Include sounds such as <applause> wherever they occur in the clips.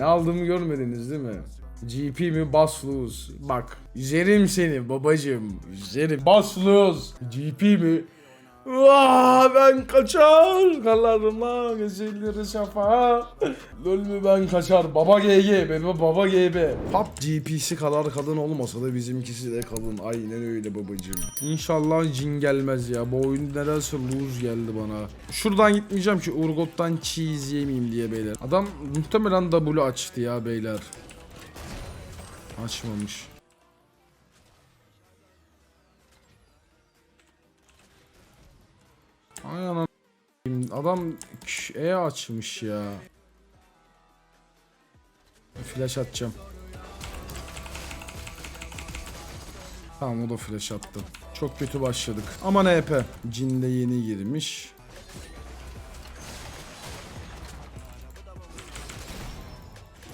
Ne aldığımı görmediniz değil mi? GP mi bas lose? Bak üzerim seni babacım. Üzerim. Bas lose. GP mi? Vaa ben kaçar kalarıma gezilir şafağa Lol mü ben kaçar. Baba GG bebe baba GB Pap GP'si kadar kadın olmasa da bizimkisi de kadın. Aynen öyle babacım İnşallah cin gelmez ya. Bu oyun nedense lose geldi bana. Şuradan gitmeyeceğim ki Urgot'tan cheese yemeyeyim diye beyler. Adam muhtemelen W açtı ya beyler. Açmamış Ay anam. Adam E açmış ya. Flash atacağım. Tamam o da flash attı. Çok kötü başladık. Aman EP. Cin de yeni girmiş.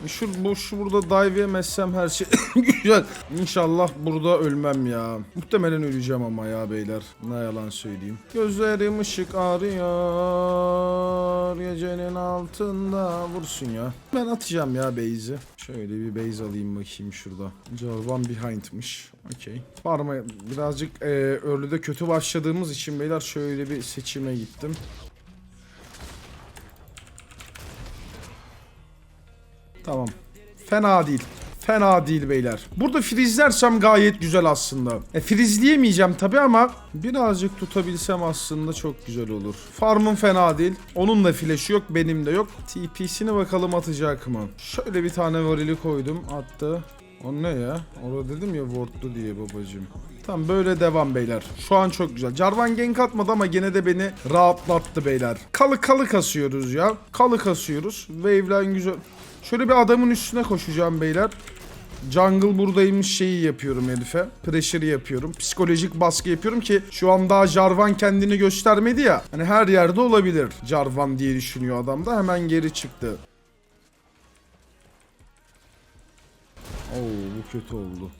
Şu, bu, şu burada dive yemezsem her şey <coughs> güzel. İnşallah burada ölmem ya. Muhtemelen öleceğim ama ya beyler. Ne yalan söyleyeyim. Gözlerim ışık arıyor. Gecenin altında vursun ya. Ben atacağım ya base'i. Şöyle bir base alayım bakayım şurada. Jarvan behind'mış. Okey. Parma birazcık e, early'de kötü başladığımız için beyler şöyle bir seçime gittim. Tamam. Fena değil. Fena değil beyler. Burada frizlersem gayet güzel aslında. E frizleyemeyeceğim tabi ama birazcık tutabilsem aslında çok güzel olur. Farmım fena değil. Onun da flash'ı yok, benim de yok. TP'sini bakalım atacak mı? Şöyle bir tane varili koydum, attı. O ne ya? Orada dedim ya wardlu diye babacım. Tamam böyle devam beyler. Şu an çok güzel. Jarvan gank atmadı ama gene de beni rahatlattı beyler. Kalı kalı kasıyoruz ya. Kalı kasıyoruz. Wave'len güzel. Şöyle bir adamın üstüne koşacağım beyler. Jungle buradaymış şeyi yapıyorum herife. Pressure yapıyorum. Psikolojik baskı yapıyorum ki şu an daha Jarvan kendini göstermedi ya. Hani her yerde olabilir Jarvan diye düşünüyor adam da hemen geri çıktı. Oo bu kötü oldu.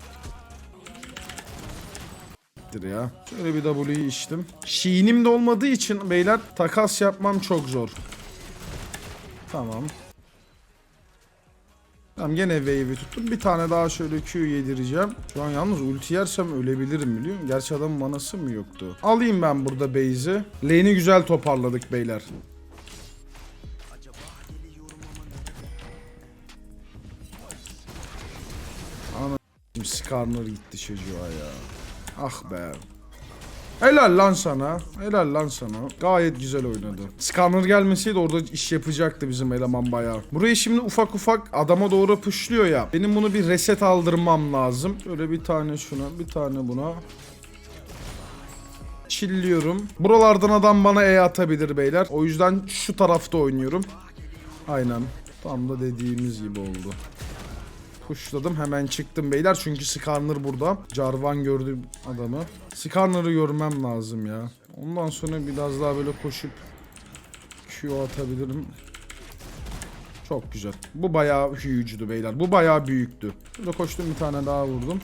Siktir ya. Şöyle bir W'yi içtim. Şiinim de olmadığı için beyler takas yapmam çok zor. Tamam. Tamam gene wave'i tuttum. Bir tane daha şöyle Q yedireceğim. Şu an yalnız ulti yersem ölebilirim biliyor musun? Gerçi adamın manası mı yoktu? Alayım ben burada base'i. Lane'i güzel toparladık beyler. Ana Skarner gitti çocuğa ya. Ah be. Helal lan sana. Helal lan sana. Gayet güzel oynadı. Scanner gelmeseydi orada iş yapacaktı bizim eleman bayağı. Burayı şimdi ufak ufak adama doğru pushluyor ya. Benim bunu bir reset aldırmam lazım. Şöyle bir tane şuna, bir tane buna. Chilliyorum. Buralardan adam bana E atabilir beyler. O yüzden şu tarafta oynuyorum. Aynen. Tam da dediğimiz gibi oldu. Pushladım hemen çıktım beyler çünkü Skarner burada. Jarvan gördü adamı. Skarner'ı görmem lazım ya. Ondan sonra biraz daha böyle koşup Q atabilirim. Çok güzel. Bu bayağı huge'du beyler. Bu bayağı büyüktü. Burada koştum bir tane daha vurdum.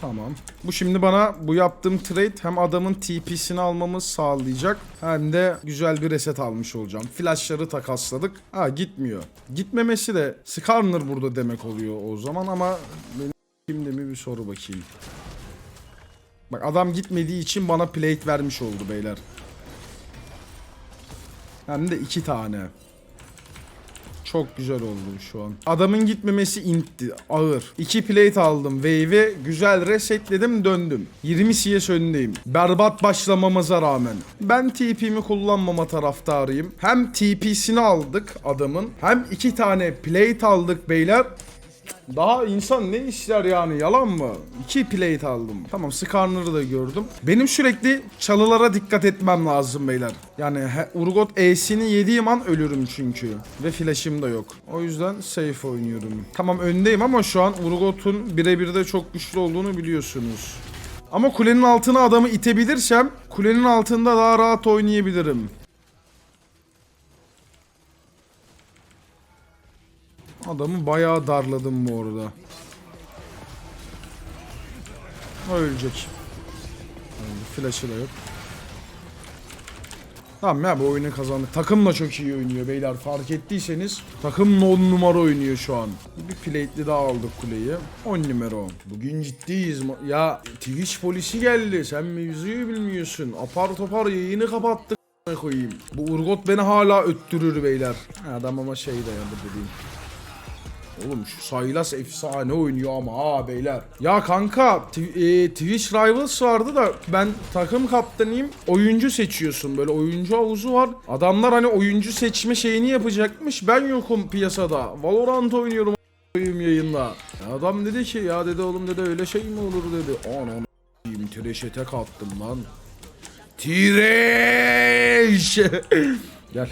Tamam. Bu şimdi bana bu yaptığım trade hem adamın TP'sini almamı sağlayacak hem de güzel bir reset almış olacağım. Flashları takasladık. Ha gitmiyor. Gitmemesi de Skarner burada demek oluyor o zaman ama benim kimde mi bir soru bakayım. Bak adam gitmediği için bana plate vermiş oldu beyler. Hem de iki tane. Çok güzel oldu şu an. Adamın gitmemesi intti. Ağır. İki plate aldım. Wave'i güzel resetledim döndüm. 20 CS öndeyim. Berbat başlamamıza rağmen. Ben TP'mi kullanmama taraftarıyım. Hem TP'sini aldık adamın. Hem iki tane plate aldık beyler. Daha insan ne ister yani yalan mı? İki plate aldım. Tamam Skarner'ı da gördüm. Benim sürekli çalılara dikkat etmem lazım beyler. Yani he, Urgot E'sini yediğim an ölürüm çünkü. Ve flash'im da yok. O yüzden safe oynuyorum. Tamam öndeyim ama şu an Urgot'un birebir de çok güçlü olduğunu biliyorsunuz. Ama kulenin altına adamı itebilirsem kulenin altında daha rahat oynayabilirim. Adamı bayağı darladım bu arada. Ölecek. Yani flash'ı da yok. Tamam ya bu oyunu kazandık. Takım da çok iyi oynuyor beyler. Fark ettiyseniz takım 10 numara oynuyor şu an. Bir plate'li daha aldık kuleyi. 10 numara. Bugün ciddiyiz. Ya Twitch polisi geldi. Sen mevzuyu bilmiyorsun. Apar topar yayını kapattık. koyayım. Bu Urgot beni hala öttürür beyler. Adam ama şey dayandı dediğim. Oğlum şu Saylas efsane oynuyor ama ha beyler. Ya kanka e, Twitch Rivals vardı da ben takım kaptanıyım. Oyuncu seçiyorsun böyle oyuncu havuzu var. Adamlar hani oyuncu seçme şeyini yapacakmış. Ben yokum piyasada. Valorant oynuyorum a**ayım yayında. Ya adam dedi ki ya dedi oğlum dedi öyle şey mi olur dedi. Ananı a**ayım tireşe tek attım lan. Tireş. <laughs> Gel.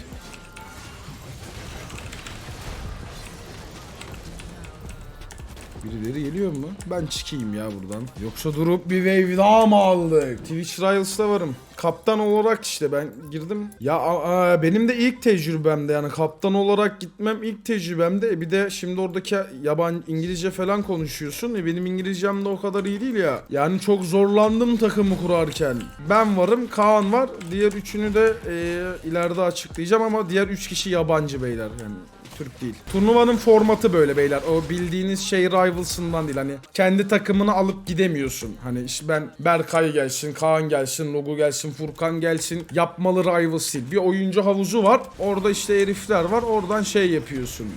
Birileri geliyor mu? Ben çıkayım ya buradan. Yoksa durup bir wave daha mı aldık? Twitch Rivals'ta varım. Kaptan olarak işte ben girdim. Ya a- a- benim de ilk tecrübemde yani kaptan olarak gitmem ilk tecrübemde. E bir de şimdi oradaki yabancı İngilizce falan konuşuyorsun. E benim İngilizcem de o kadar iyi değil ya. Yani çok zorlandım takımı kurarken. Ben varım, Kaan var. Diğer üçünü de e, ileride açıklayacağım ama diğer üç kişi yabancı beyler yani. Türk değil. Turnuvanın formatı böyle beyler. O bildiğiniz şey Rivals'ından değil. Hani kendi takımını alıp gidemiyorsun. Hani işte ben Berkay gelsin, Kaan gelsin, Logo gelsin, Furkan gelsin. Yapmalı Rivals değil. Bir oyuncu havuzu var. Orada işte herifler var. Oradan şey yapıyorsun.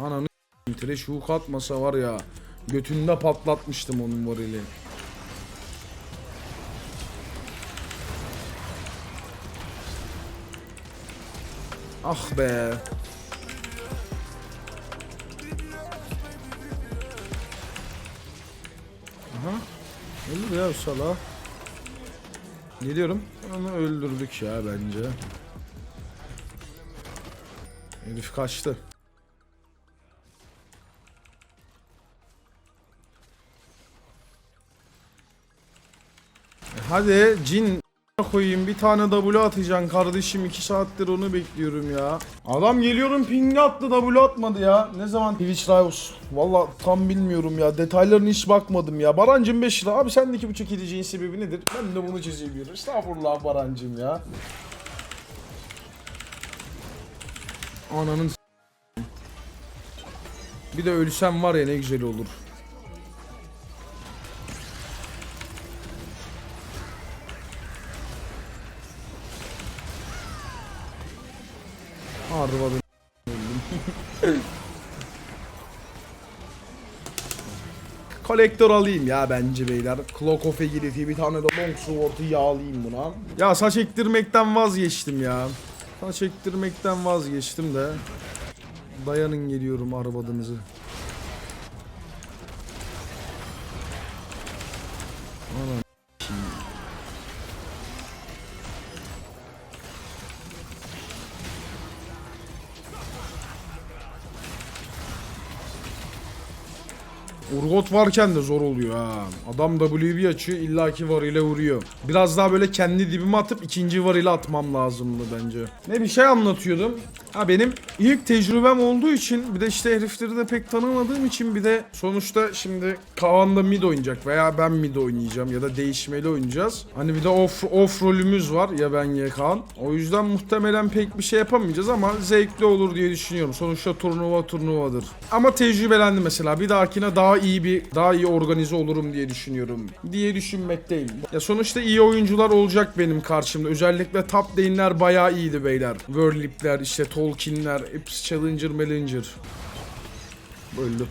Ananı Trash hook atmasa var ya. Götünde patlatmıştım onun morali. Ah be. Aha. Öldü ya sala. Geliyorum. Onu öldürdük ya bence. Herif kaçtı. E Hadi cin koyayım bir tane W atacaksın kardeşim 2 saattir onu bekliyorum ya. Adam geliyorum pingli attı W atmadı ya. Ne zaman Twitch Rivals? Valla tam bilmiyorum ya detaylarına hiç bakmadım ya. Barancım 5 lira abi sendeki bu çekileceğin sebebi nedir? Ben de bunu çizebiliyorum. Estağfurullah Barancım ya. Ananın Bir de ölsem var ya ne güzel olur. Harbi Kolektör alayım ya bence beyler. Clock of Agility bir tane de Long Sword'u yağlayayım buna. Ya saç ektirmekten vazgeçtim ya. Saç ektirmekten vazgeçtim de. Dayanın geliyorum arabadınızı. Urgot varken de zor oluyor ha. Adam WB açıyor illaki var ile vuruyor. Biraz daha böyle kendi dibime atıp ikinci var ile atmam lazımdı bence. Ne bir şey anlatıyordum. Ha benim ilk tecrübem olduğu için bir de işte herifleri de pek tanımadığım için bir de sonuçta şimdi Kaan da mid oynayacak veya ben mid oynayacağım ya da değişmeli oynayacağız. Hani bir de off, off rolümüz var ya ben ya Kaan. O yüzden muhtemelen pek bir şey yapamayacağız ama zevkli olur diye düşünüyorum. Sonuçta turnuva turnuvadır. Ama tecrübelendim mesela. Bir dahakine daha iyi bir daha iyi organize olurum diye düşünüyorum. Diye düşünmekteyim. Ya sonuçta iyi oyuncular olacak benim karşımda. Özellikle top lane'ler bayağı iyiydi beyler. Verlip'ler, işte Tolkien'ler, hepsi Challenger, Mellinger. Öldü.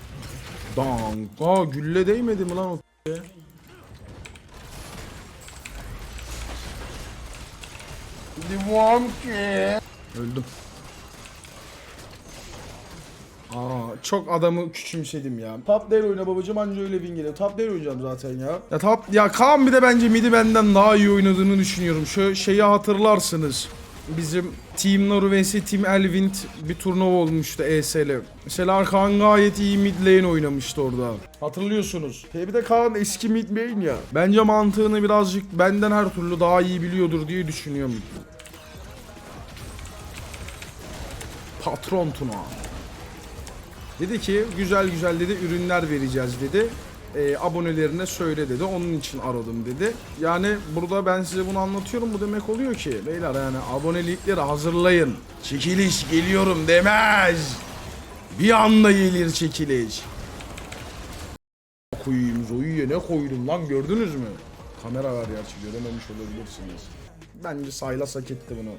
Dang. Aa gülle değmedi mi lan o? <laughs> Devam ki. Öldüm. Aa, çok adamı küçümsedim ya. Top lane oyna babacım anca öyle win geliyor. Top lane oynayacağım zaten ya. Ya top ya Kaan bir de bence midi benden daha iyi oynadığını düşünüyorum. Şu şeyi hatırlarsınız. Bizim Team Naru vs Team Elvind bir turnuva olmuştu ESL. Mesela Kaan gayet iyi mid lane oynamıştı orada. Hatırlıyorsunuz. E bir de Kaan eski mid main ya. Bence mantığını birazcık benden her türlü daha iyi biliyordur diye düşünüyorum. Patron Tuna. Dedi ki güzel güzel dedi ürünler vereceğiz dedi. E, abonelerine söyle dedi. Onun için aradım dedi. Yani burada ben size bunu anlatıyorum. Bu demek oluyor ki beyler yani abonelikleri hazırlayın. Çekiliş geliyorum demez. Bir anda gelir çekiliş. Koyayım Zoe'ye ne koydum lan gördünüz mü? Kamera var gerçi görememiş olabilirsiniz. Bence Saylas hak etti bunu.